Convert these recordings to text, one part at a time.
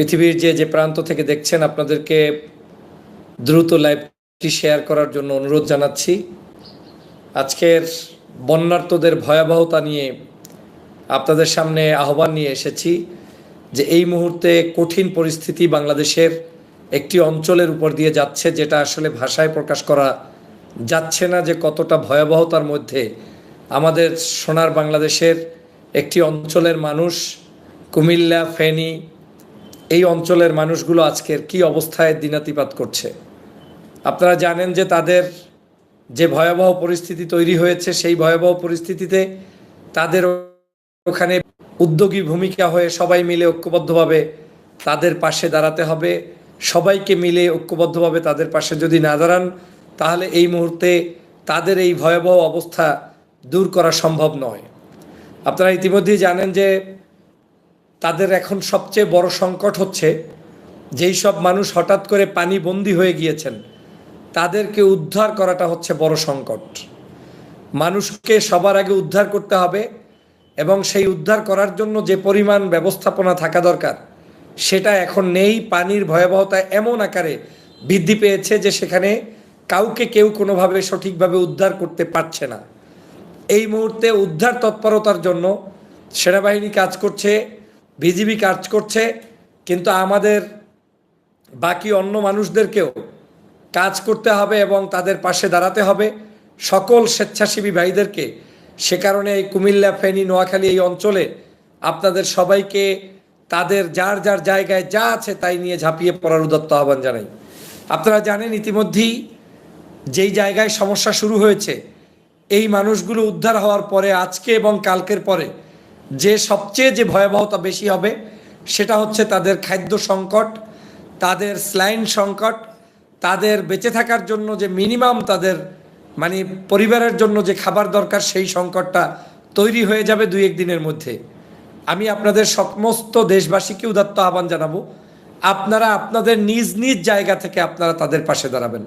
পৃথিবীর যে যে প্রান্ত থেকে দেখছেন, আপনাদেরকে দ্রুত লাইভটি শেয়ার করার জন্য অনুরোধ জানাচ্ছি। আজকের বন্যার্তদের ভয়াবহতা নিয়ে আপনাদের সামনে আহ্বান নিয়ে এসেছি যে, এই মুহূর্তে কঠিন পরিস্থিতি বাংলাদেশের একটি অঞ্চলের উপর দিয়ে যাচ্ছে, যেটা আসলে ভাষায় প্রকাশ করা যাচ্ছে না যে, কতটা ভয়াবহতার মধ্যে আমাদের সোনার বাংলাদেশের একটি অঞ্চলের মানুষ কুমিল্লা, ফেনী এই অঞ্চলের মানুষগুলো আজকের কি অবস্থায় দিনাতিপাত করছে? আপনারা জানেন যে তাদের যে ভয়াবহ পরিস্থিতি তৈরি হয়েছে, সেই ভয়াবহ পরিস্থিতিতে তাদের ওখানে উদ্যোগী ভূমিকা হয়ে সবাই মিলে ঐক্যবদ্ধভাবে তাদের পাশে দাঁড়াতে হবে। সবাইকে মিলে ঐক্যবদ্ধভাবে তাদের পাশে যদি না দাঁড়ান, তাহলে এই মুহূর্তে তাদের এই ভয়াবহ অবস্থা দূর করা সম্ভব নয়। আপনারা ইতিমধ্যেই জানেন যে তাদের এখন সবচেয়ে বড় সংকট হচ্ছে যেই সব মানুষ হঠাৎ করে পানি বন্দী হয়ে গিয়েছেন, তাদেরকে উদ্ধার করাটা হচ্ছে বড় সংকট। মানুষকে সবার আগে উদ্ধার করতে হবে এবং সেই উদ্ধার করার জন্য যে পরিমাণ ব্যবস্থাপনা থাকা দরকার, সেটা এখন নেই। পানির ভয়াবহতা এমন আকারে বৃদ্ধি পেয়েছে যে সেখানে কাউকে কেউ কোনোভাবে সঠিকভাবে উদ্ধার করতে পারছে না। এই মুহূর্তে উদ্ধার তৎপরতার জন্য সেনাবাহিনী কাজ করছে। বিজিবি কাজ করছে, কিন্তু আমাদের বাকি অন্য মানুষদেরকেও কাজ করতে হবে এবং তাদের পাশে দাঁড়াতে হবে। সকল স্বেচ্ছাসেবী ভাইদেরকে সে কারণে এই কুমিল্লা, ফেনী, নোয়াখালী এই অঞ্চলে আপনাদের সবাইকে তাদের যার যার জায়গায় যা আছে তাই নিয়ে ঝাঁপিয়ে পড়ার উদত্ত আহ্বান জানাই। আপনারা জানেন ইতিমধ্যেই যেই জায়গায় সমস্যা শুরু হয়েছে, এই মানুষগুলো উদ্ধার হওয়ার পরে, আজকে এবং কালকের পরে যে সবচেয়ে যে ভয়াবহতা বেশি হবে সেটা হচ্ছে তাদের খাদ্য সংকট, তাদের স্লাইন সংকট, তাদের বেঁচে থাকার জন্য যে মিনিমাম তাদের মানে পরিবারের জন্য যে খাবার দরকার সেই সংকটটা তৈরি হয়ে যাবে দুই এক দিনের মধ্যে। আমি আপনাদের সমস্ত দেশবাসীকে উদাত্ত আহ্বান জানাব, আপনারা আপনাদের নিজ নিজ জায়গা থেকে আপনারা তাদের পাশে দাঁড়াবেন।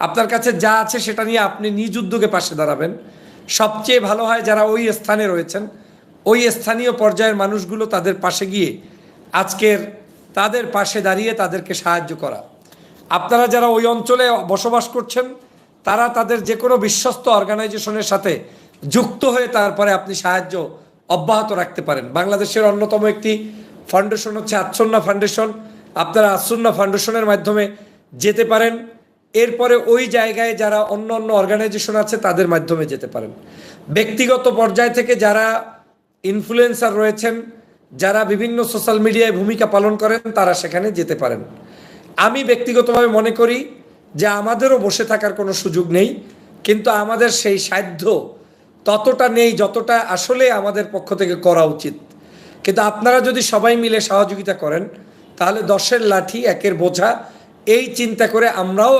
আপনার কাছে যা আছে সেটা নিয়ে আপনি নিজ উদ্যোগে পাশে দাঁড়াবেন। সবচেয়ে ভালো হয় যারা ওই স্থানে রয়েছেন ওই স্থানীয় পর্যায়ের মানুষগুলো তাদের পাশে গিয়ে আজকের তাদের পাশে দাঁড়িয়ে তাদেরকে সাহায্য করা। আপনারা যারা ওই অঞ্চলে বসবাস করছেন, তারা তাদের যে কোনো বিশ্বস্ত অর্গানাইজেশনের সাথে যুক্ত হয়ে তারপরে আপনি সাহায্য অব্যাহত রাখতে পারেন। বাংলাদেশের অন্যতম একটি ফাউন্ডেশন হচ্ছে আচ্ছন্না ফাউন্ডেশন। আপনারা আচ্ছন্না ফাউন্ডেশনের মাধ্যমে যেতে পারেন। এরপরে ওই জায়গায় যারা অন্য অন্য অর্গানাইজেশন আছে, তাদের মাধ্যমে যেতে পারেন। ব্যক্তিগত পর্যায় থেকে যারা ইনফ্লুয়েন্সার রয়েছেন, যারা বিভিন্ন সোশ্যাল মিডিয়ায় ভূমিকা পালন করেন, তারা সেখানে যেতে পারেন। আমি ব্যক্তিগতভাবে মনে করি যে আমাদেরও বসে থাকার কোনো সুযোগ নেই, কিন্তু আমাদের সেই সাধ্য ততটা নেই যতটা আসলে আমাদের পক্ষ থেকে করা উচিত। কিন্তু আপনারা যদি সবাই মিলে সহযোগিতা করেন, তাহলে দশের লাঠি, একের বোঝা, এই চিন্তা করে আমরাও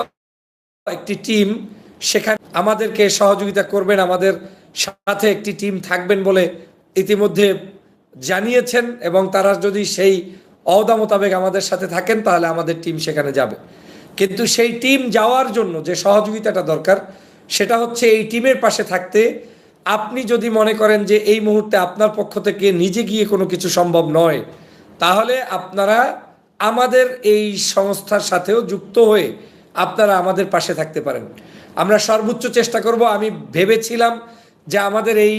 একটি টিম সেখানে আমাদেরকে সহযোগিতা করবেন, আমাদের সাথে একটি টিম থাকবেন বলে ইতিমধ্যে জানিয়েছেন এবং তারা যদি সেই অহদা মোতাবেক আমাদের সাথে থাকেন, তাহলে আমাদের টিম সেখানে যাবে। কিন্তু সেই টিম যাওয়ার জন্য যে সহযোগিতাটা দরকার, সেটা হচ্ছে এই টিমের পাশে থাকতে আপনি যদি মনে করেন যে এই মুহূর্তে আপনার পক্ষ থেকে নিজে গিয়ে কোনো কিছু সম্ভব নয়, তাহলে আপনারা আমাদের এই সংস্থার সাথেও যুক্ত হয়ে আপনারা আমাদের পাশে থাকতে পারেন। আমরা সর্বোচ্চ চেষ্টা করব, আমি ভেবেছিলাম যে আমাদের এই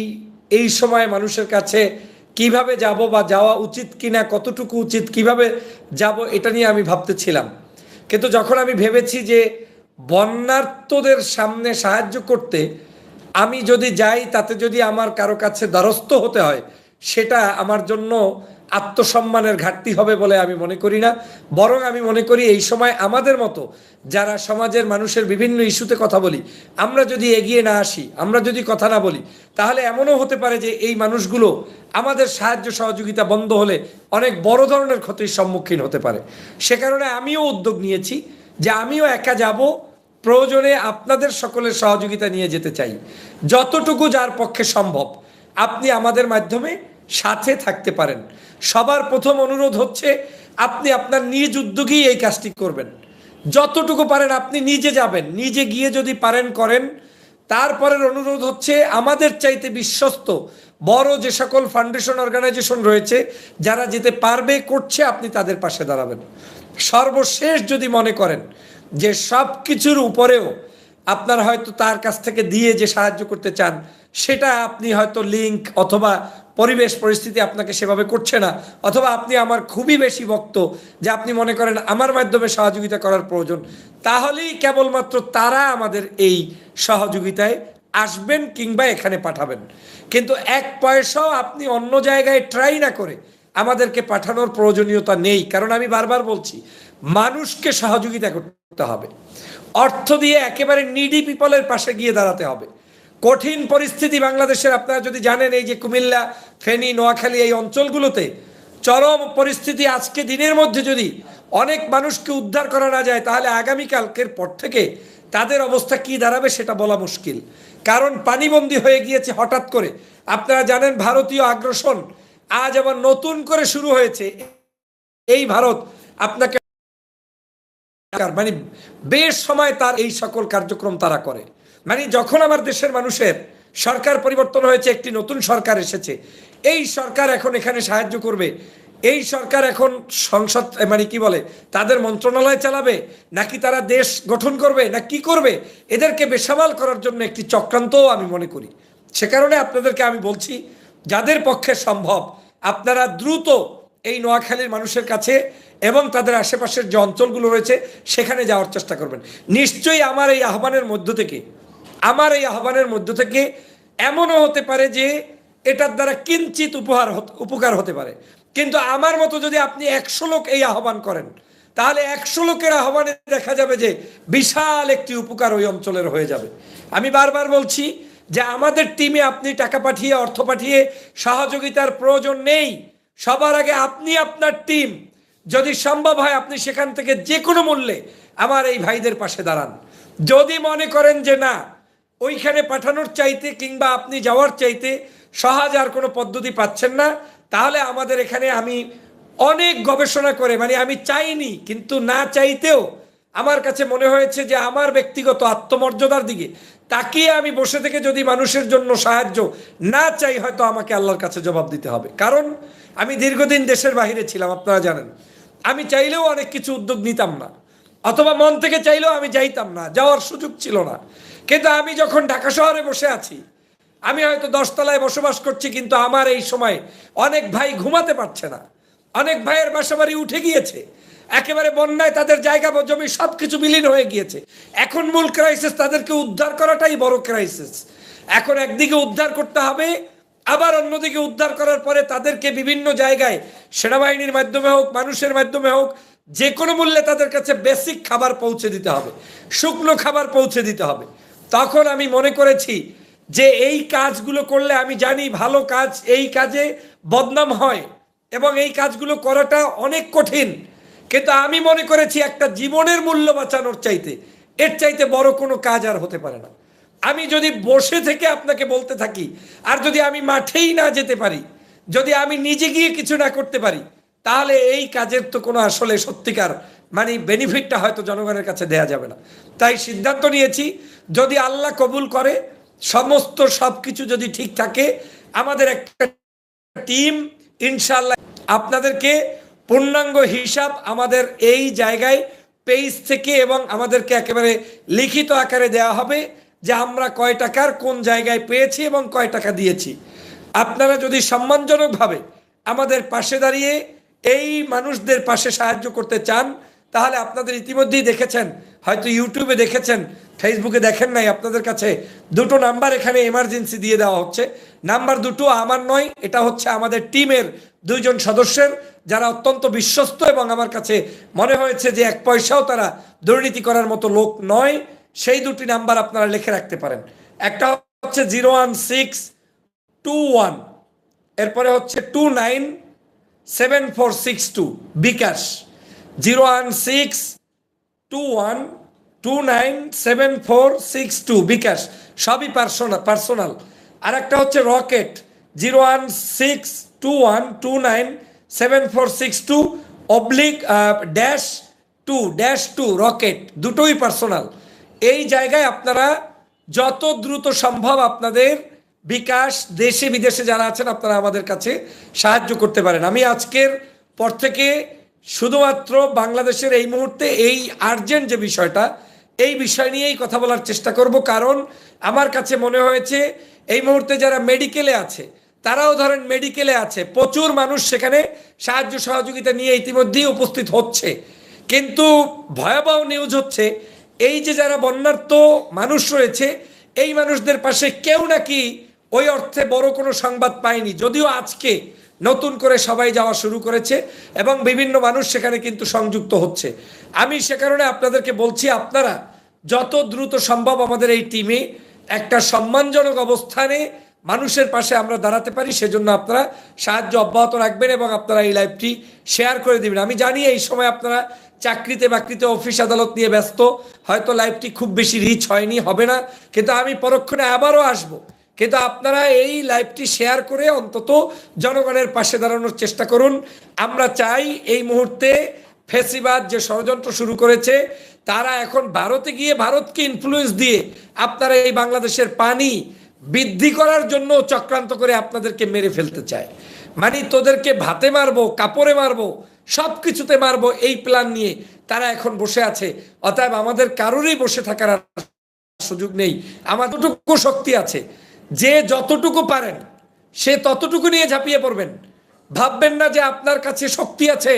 এই সময় মানুষের কাছে কীভাবে যাব বা যাওয়া উচিত কিনা, কতটুকু উচিত, কীভাবে যাব এটা নিয়ে আমি ভাবতেছিলাম। কিন্তু যখন আমি ভেবেছি যে বন্যার্তদের সামনে সাহায্য করতে আমি যদি যাই, তাতে যদি আমার কারও কাছে দ্বারস্থ হতে হয়, সেটা আমার জন্য আত্মসম্মানের ঘাটতি হবে বলে আমি মনে করি না। বরং আমি মনে করি এই সময় আমাদের মতো যারা সমাজের মানুষের বিভিন্ন ইস্যুতে কথা বলি, আমরা যদি এগিয়ে না আসি, আমরা যদি কথা না বলি, তাহলে এমনও হতে পারে যে এই মানুষগুলো আমাদের সাহায্য সহযোগিতা বন্ধ হলে অনেক বড় ধরনের ক্ষতির সম্মুখীন হতে পারে। সে কারণে আমিও উদ্যোগ নিয়েছি যে আমিও একা যাব, প্রয়োজনে আপনাদের সকলের সহযোগিতা নিয়ে যেতে চাই। যতটুকু যার পক্ষে সম্ভব। আপনি আমাদের মাধ্যমে সাথে থাকতে পারেন। সবার প্রথম অনুরোধ হচ্ছে, আপনি আপনার নিজ উদ্যোগেই এই কাজটি করবেন। যতটুকু পারেন আপনি নিজে যাবেন, নিজে গিয়ে যদি পারেন, করেন। তারপরের অনুরোধ হচ্ছে, আমাদের চাইতে বিশ্বস্ত, বড় যে সকল ফাউন্ডেশন অর্গানাইজেশন রয়েছে, যারা যেতে পারবে, করছে, আপনি তাদের পাশে দাঁড়াবেন। সর্বশেষ যদি মনে করেন যে সব কিছুর উপরেও আপনার হয়তো তার কাছ থেকে দিয়ে যে সাহায্য করতে চান, সেটা আপনি হয়তো লিঙ্ক অথবা পরিবেশ, পরিস্থিতি আপনাকে সেভাবে করছে না। অথবা আপনি আমার খুবই বেশি ভক্ত, যে আপনি মনে করেন আমার মাধ্যমে সহযোগিতা করার প্রয়োজন। তাহলেই কেবলমাত্র তারা আমাদের এই সহযোগিতায় আসবেন কিংবা এখানে পাঠাবেন। কিন্তু এক পয়সাও আপনি অন্য জায়গায় ট্রাই না করে আমাদেরকে পাঠানোর প্রয়োজনীয়তা নেই। কারণ আমি বারবার বলছি, মানুষকে সহযোগিতা করতে হবে। অর্থ দিয়ে একেবারে নিডি পিপলের পাশে গিয়ে দাঁড়াতে হবে। কঠিন পরিস্থিতি বাংলাদেশের, আপনারা যদি জানেন এই যে কুমিল্লা, ফেনী, নোয়াখালী এই অঞ্চলগুলোতে চরম পরিস্থিতি আজকে দিনের মধ্যে যদি অনেক মানুষকে উদ্ধার করা না যায়, তাহলে আগামীকালকের পর থেকে তাদের অবস্থা কি দাঁড়াবে সেটা বলা মুশকিল। কারণ পানিবন্দী হয়ে গিয়েছে হঠাৎ করে। আপনারা জানেন ভারতীয় আগ্রাসন আজ আবার নতুন করে শুরু হয়েছে। এই ভারত আপনাকে মানে বেশ সময় তার এই সকল কার্যক্রম তারা করে। মানে যখন আমার দেশের মানুষের সরকার পরিবর্তন হয়েছে, একটি নতুন সরকার এসেছে, এই সরকার এখন এখানে সাহায্য করবে? এই সরকার এখন সংসদ মানে কি বলে, তাদের মন্ত্রণালয় চালাবে? নাকি তারা দেশ গঠন করবে? না কি করবে? এদেরকে বেসামাল করার জন্য একটি চক্রান্তও আমি মনে করি। সে কারণে আপনাদেরকে আমি বলছি, যাদের পক্ষে সম্ভব, আপনারা দ্রুত এই নোয়াখালীর মানুষের কাছে এবং তাদের আশেপাশের যে অঞ্চলগুলো রয়েছে, সেখানে যাওয়ার চেষ্টা করবেন। নিশ্চয়ই আমার এই আহ্বানের মধ্য থেকে আমার এই আহ্বানের মধ্য থেকে এমনও হতে পারে যে এটার দ্বারা কিঞ্চিত উপহার উপকার হতে পারে। কিন্তু আমার মতো যদি আপনি একশো লোক এই আহ্বান করেন, তাহলে একশো লোকের আহ্বানে দেখা যাবে যে বিশাল একটি উপকার ওই অঞ্চলের হয়ে যাবে। আমি বারবার বলছি যে আমাদের টিমে আপনি টাকা পাঠিয়ে, অর্থ পাঠিয়ে সহযোগিতার প্রয়োজন নেই। সবার আগে আপনি আপনার টিম। যদি সম্ভব হয় আপনি সেখান থেকে যে কোনো মূল্যে আমার এই ভাইদের পাশে দাঁড়ান। যদি মনে করেন যে না ওইখানে পাঠানোর চাইতে কিংবা আপনি যাওয়ার চাইতে সহজ আর কোনো পদ্ধতি পাচ্ছেন না। তাহলে আমাদের এখানে আমি অনেক গবেষণা করে মানে আমি চাইনি, কিন্তু না চাইতেও আমার কাছে মনে হয়েছে যে আমার ব্যক্তিগত আত্মমর্যাদার দিকে তাকিয়ে আমি বসে থেকে যদি মানুষের জন্য সাহায্য না চাই, হয়তো আমাকে আল্লাহর কাছে জবাব দিতে হবে। কারণ আমি দীর্ঘদিন দেশের বাইরে ছিলাম, আপনারা জানেন। আমি চাইলেও অনেক কিছু উদ্যোগ নিতাম না, অথবা মন থেকে চাইলেও আমি যাইতাম না, যাওয়ার সুযোগ ছিল না। কিন্তু আমি যখন ঢাকা শহরে বসে আছি, আমি হয়তো দশতলায় বসবাস করছি, কিন্তু আমার এই সময় অনেক ভাই ঘুমাতে পারছে না। অনেক ভাইয়ের বাসা বাড়ি উঠে গিয়েছে। একেবারে বন্যায় তাদের জায়গা জমি সব কিছু বিলীন হয়ে গিয়েছে। এখন মূল ক্রাইসিস তাদেরকে উদ্ধার করাটাই বড় ক্রাইসিস এখন একদিকে উদ্ধার করতে হবে, আবার অন্যদিকে উদ্ধার করার পরে তাদেরকে বিভিন্ন জায়গায়, সেনাবাহিনীর মাধ্যমে হোক, মানুষের মাধ্যমে হোক, যে কোনো মূল্যে তাদের কাছে বেসিক খাবার পৌঁছে দিতে হবে। শুকনো খাবার পৌঁছে দিতে হবে। তখন আমি মনে করেছি যে এই কাজগুলো করলে আমি জানি ভালো কাজ এই কাজে বদনাম হয় এবং এই কাজগুলো করাটা অনেক কঠিন। কিন্তু আমি মনে করেছি একটা জীবনের মূল্য বাঁচানোর চাইতে, এর চাইতে বড় কোনো কাজ আর হতে পারে না। আমি যদি বসে থেকে আপনাকে বলতে থাকি, আর যদি আমি মাঠেই না যেতে পারি, যদি আমি নিজে গিয়ে কিছু না করতে পারি, তাহলে এই কাজের তো কোনো আসলে সত্যিকার মানে বেনিফিটটা হয়তো জনগণের কাছে দেয়া যাবে না। তাই সিদ্ধান্ত নিয়েছি, যদি আল্লাহ কবুল করে, সমস্ত সব কিছু যদি ঠিক থাকে, আমাদের একটা টিম ইনশাল্লাহ আপনাদেরকে পূর্ণাঙ্গ হিসাব আমাদের এই জায়গায় পেজ থেকে এবং আমাদেরকে একেবারে লিখিত আকারে দেওয়া হবে যে আমরা কয় টাকার কোন জায়গায় পেয়েছি এবং কয় টাকা দিয়েছি। আপনারা যদি সম্মানজনকভাবে আমাদের পাশে দাঁড়িয়ে এই মানুষদের পাশে সাহায্য করতে চান তাহলে আপনাদের ইতিমধ্যেই দেখেছেন, হয়তো ইউটিউবে দেখেছেন, ফেসবুকে দেখেন নাই আপনাদের কাছে, দুটো নাম্বার এখানে এমার্জেন্সি দিয়ে দেওয়া হচ্ছে। নাম্বার দুটো আমার নয়, এটা হচ্ছে আমাদের টিমের দুইজন সদস্যের, যারা অত্যন্ত বিশ্বস্ত এবং আমার কাছে মনে হয়েছে যে এক পয়সাও তারা দুর্নীতি করার মতো লোক নয়, সেই দুটি নাম্বার আপনারা লিখে রাখতে পারেন। একটা হচ্ছে zero one six two one, এরপরে হচ্ছে two nine seven four six two, bKash. Zero one six two one two nine seven four six two bKash, সবই পার্সোনাল পার্সোনাল আর একটা হচ্ছে Rocket zero one six two one two nine seven four six two oblique dash two dash two Rocket, দুটোই personal এই জায়গায় আপনারা যত দ্রুত সম্ভব আপনাদের বিকাশ, দেশে বিদেশে যারা আছেন আপনারা আমাদের কাছে সাহায্য করতে পারেন। আমি আজকের পর থেকে শুধুমাত্র বাংলাদেশের এই মুহূর্তে এই আর্জেন্ট যে বিষয়টা, এই বিষয় নিয়েই কথা বলার চেষ্টা করব। কারণ আমার কাছে মনে হয়েছে, এই মুহূর্তে যারা মেডিকেলে আছে, তারাও ধরেন মেডিকেলে আছে, প্রচুর মানুষ সেখানে সাহায্য সহযোগিতা নিয়ে ইতিমধ্যেই উপস্থিত হচ্ছে। কিন্তু ভয়াবহ নিউজ হচ্ছে, এই যে যারা বন্যার্থ মানুষ রয়েছে, এই মানুষদের পাশে কেউ নাকি ওই অর্থে বড় কোনো সংবাদ পায়নি। যদিও আজকে নতুন করে সবাই যাওয়া শুরু করেছে এবং বিভিন্ন মানুষ সেখানে কিন্তু সংযুক্ত হচ্ছে। আমি সে কারণে আপনাদেরকে বলছি, আপনারা যত দ্রুত সম্ভব আমাদের এই টিমে একটা সম্মানজনক অবস্থানে মানুষের পাশে আমরা দাঁড়াতে পারি, সেজন্য আপনারা সাহায্য অব্যাহত রাখবেন এবং আপনারা এই লাইভটি শেয়ার করে দিবেন। আমি জানি এই সময় আপনারা চাকরিতে বাকরিতে অফিস আদালত নিয়ে ব্যস্ত, হয়তো লাইভটি খুব বেশি রিচ হয়নি, হবে না, কিন্তু আমি পরক্ষণে আবারও আসব। কিন্তু আপনারা এই লাইভটি শেয়ার করে অন্তত জনগণের পাশে দাঁড়ানোর চেষ্টা করুন। আমরা চাই এই মুহূর্তে ফেসিবাদ যে ষড়যন্ত্র শুরু করেছে, তারা এখন ভারতে গিয়ে ভারতকে ইনফ্লুয়েন্স দিয়ে আপনারা এই বাংলাদেশের পানি বৃদ্ধি করার জন্য চক্রান্ত করে আপনাদেরকে মেরে ফেলতে চায়। মানে তোদেরকে ভাতে মারবো, কাপড়ে মারবো সব কিছুতে মারবো, এই প্ল্যান নিয়ে তারা এখন বসে আছে। অতএব আমাদের কারোরই বসে থাকার সুযোগ নেই। আমাদেরটুকু শক্তি আছে। যে যতটুকু পারেন, সে ততটুকু নিয়ে ঝাঁপিয়ে পড়বেন। ভাববেন না যে আপনার কাছে শক্তি আছে,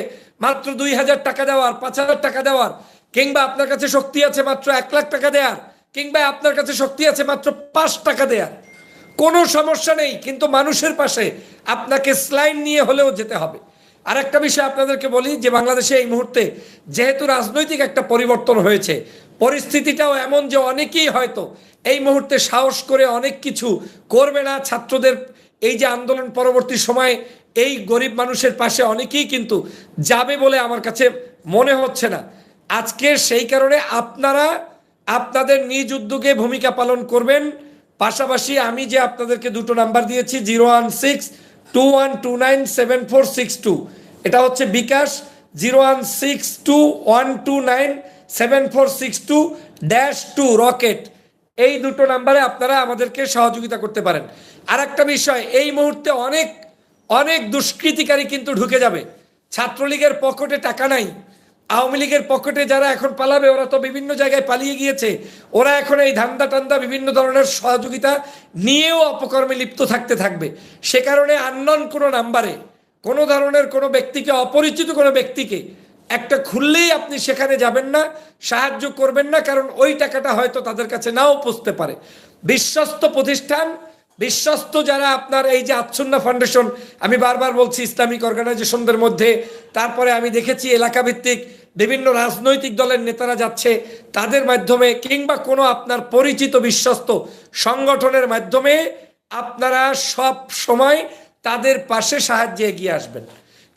মাত্র দুই হাজার টাকা দেওয়ার, পাঁচ হাজার টাকা দেওয়ার, কিংবা আপনার কাছে শক্তি আছে মাত্র এক লাখ টাকা দেওয়ার, কিংবা আপনার কাছে শক্তি আছে মাত্র পাঁচ টাকা দেওয়ার। কোনো সমস্যা নেই, কিন্তু মানুষের পাশে আপনাকে স্লাইন নিয়ে হলেও যেতে হবে। আর একটা বিষয় আপনাদেরকে বলি, যে বাংলাদেশে এই মুহূর্তে যেহেতু রাজনৈতিক একটা পরিবর্তন হয়েছে পরিস্থিতিটাও এমন যে অনেকেই হয়তো এই মুহূর্তে সাহস করে অনেক কিছু করবে না। ছাত্রদের এই যে আন্দোলন পরবর্তী সময়ে এই গরিব মানুষের পাশে অনেকেই কিন্তু যাবে বলে আমার কাছে মনে হচ্ছে না। আজকে সেই কারণে আপনারা আপনাদের নিজ উদ্যোগে ভূমিকা পালন করবেন। পাশাপাশি আমি যে আপনাদেরকে দুটো নাম্বার দিয়েছি, zero one six two one two nine seven four six two. এটা হচ্ছে bKash, zero one six two one two nine seven four six two dash two Rocket এই দুটো নাম্বারে আপনারা আমাদেরকে সহযোগিতা করতে পারেন। আর একটা বিষয়, এই মুহূর্তে অনেক অনেক দুষ্কৃতিকারী কিন্তু ঢুকে যাবে। ছাত্রলীগের পকেটে টাকা নাই। আওয়ামী লীগের পকেটে যারা এখন পালাবে, ওরা তো বিভিন্ন জায়গায় পালিয়ে গিয়েছে। ওরা এখন এই ধান্দা টান্দা বিভিন্ন ধরনের সহযোগিতা নিয়েও অপকর্মে লিপ্ত থাকতে থাকবে। সে কারণে আননন কোনো নাম্বারে, কোনো ধরনের কোনো ব্যক্তিকে, অপরিচিত কোনো ব্যক্তিকে একটা খুললেই আপনি সেখানে যাবেন না, সাহায্য করবেন না, কারণ ওই টাকাটা হয়তো তাদের কাছে নাও পৌঁছতে পারে। বিশ্বস্ত প্রতিষ্ঠান, বিশ্বস্ত যারা আপনার এই যে আচ্ছন্না ফাউন্ডেশন, আমি বারবার বলছি ইসলামিক অর্গানাইজেশনদের মধ্যে, তারপরে আমি দেখেছি এলাকা ভিত্তিক বিভিন্ন রাজনৈতিক দলের নেতারা যাচ্ছে, তাদের মাধ্যমে কিংবা কোনো আপনার পরিচিত বিশ্বস্ত সংগঠনের মাধ্যমে আপনারা সব সময় তাদের পাশে সাহায্যে এগিয়ে আসবেন।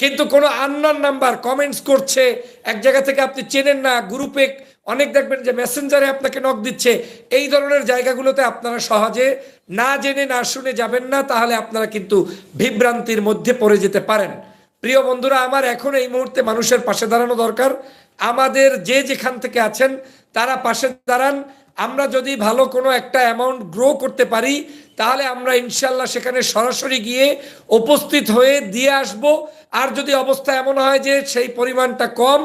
কিন্তু কোনো আন্নার নাম্বার কমেন্টস করছে, এক জায়গা থেকে আপনি চেনেন না গ্রুপে অনেক দেখবেন যে মেসেঞ্জারে আপনাকে নক দিচ্ছে। এই ধরনের জায়গাগুলোতে আপনারা সহজে না জেনে, না শুনে যাবেন না, তাহলে আপনারা কিন্তু বিভ্রান্তির মধ্যে পড়ে যেতে পারেন। প্রিয় বন্ধুরা, আমার এখন এই মুহূর্তে মানুষের পাশে দাঁড়ানো দরকার। আমাদের যে যেখান থেকে আছেন, তারা পাশে দাঁড়ান। আমরা যদি ভালো কোনো একটা অ্যামাউন্ট গ্রো করতে পারি তাহলে আমরা ইনশাল্লাহ সেখানে সরাসরি গিয়ে উপস্থিত হয়ে দিয়ে আসব। আর যদি অবস্থা এমন হয় যে সেই পরিমাণটা কম,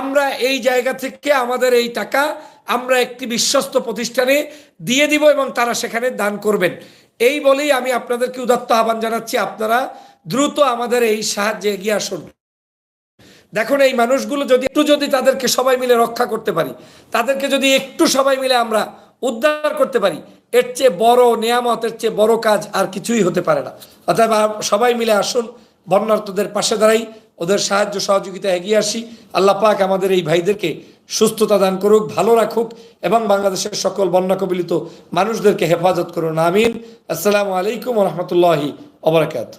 আমরা এই জায়গা থেকে আমাদের এই টাকা আমরা একটি বিশ্বস্ত প্রতিষ্ঠানে দিয়ে দিব এবং তারা সেখানে দান করবেন। এই বলেই আমি আপনাদেরকে উদাত্ত আহ্বান জানাচ্ছি। আপনারা দ্রুত আমাদের এই সাহায্যে এগিয়ে আসুন। দেখুন, এই মানুষগুলো যদি একটু যদি তাদেরকে সবাই মিলে রক্ষা করতে পারি, তাদেরকে যদি একটু সবাই মিলে আমরা উদ্ধার করতে পারি এর চেয়ে বড় নিয়ামত, এর চেয়ে বড় কাজ আর কিছুই হতে পারে না। অতএব সবাই মিলে আসুন বন্যার্থদের পাশে দাঁড়াই, ওদের সাহায্য, সহযোগিতা এগিয়ে আসি। আল্লাহ পাক আমাদের এই ভাইদেরকে সুস্থতা দান করুক, ভালো রাখুক এবং বাংলাদেশের সকল বন্যা কবলিত মানুষদেরকে হেফাজত করুন। আমিন। আসসালামু আলাইকুম রহমতুল্লাহি অবরাকাত